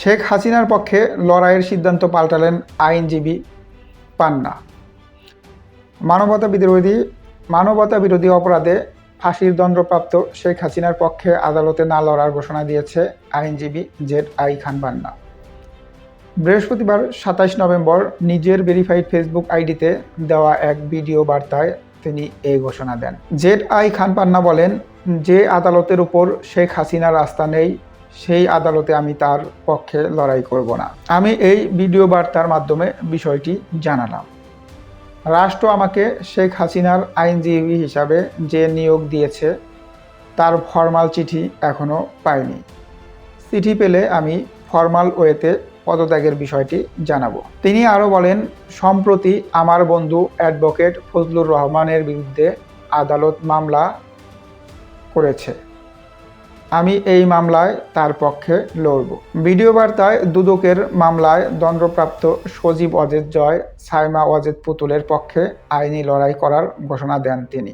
শেখ হাসিনার পক্ষে লড়াইয়ের সিদ্ধান্ত পাল্টালেন আইনজীবী পান্না। মানবতা বিরোধী মানবতা বিরোধী অপরাধে ফাঁসির দণ্ডপ্রাপ্ত শেখ হাসিনার পক্ষে আদালতে না লড়ার ঘোষণা দিয়েছে আইনজীবী জেড আই খান পান্না। বৃহস্পতিবার সাতাইশ নভেম্বর নিজের ভেরিফাইড ফেসবুক আইডিতে দেওয়া এক ভিডিও বার্তায় তিনি এই ঘোষণা দেন। জেড আই খান পান্না বলেন, যে আদালতের উপর শেখ হাসিনার রাস্তা নেই সেই আদালতে আমি তার পক্ষে লড়াই করব না। আমি এই ভিডিও বার্তার মাধ্যমে বিষয়টি জানালাম। রাষ্ট্র আমাকে শেখ হাসিনার আইনজীবী হিসাবে যে নিয়োগ দিয়েছে, তার ফরমাল চিঠি এখনও পাইনি। চিঠি পেলে আমি ফরমাল ওয়েতে পদত্যাগের বিষয়টি জানাব। তিনি আরও বলেন, সম্প্রতি আমার বন্ধু অ্যাডভোকেট ফজলুর রহমানের বিরুদ্ধে আদালত মামলা করেছে। আমি এই মামলায় তার পক্ষে লড়ব। ভিডিও বার্তায় দুদকের মামলায় দণ্ডপ্রাপ্ত সজীব অজিত জয়, সাইমা অজিত পুতুলের পক্ষে আইনি লড়াই করার ঘোষণা দেন তিনি।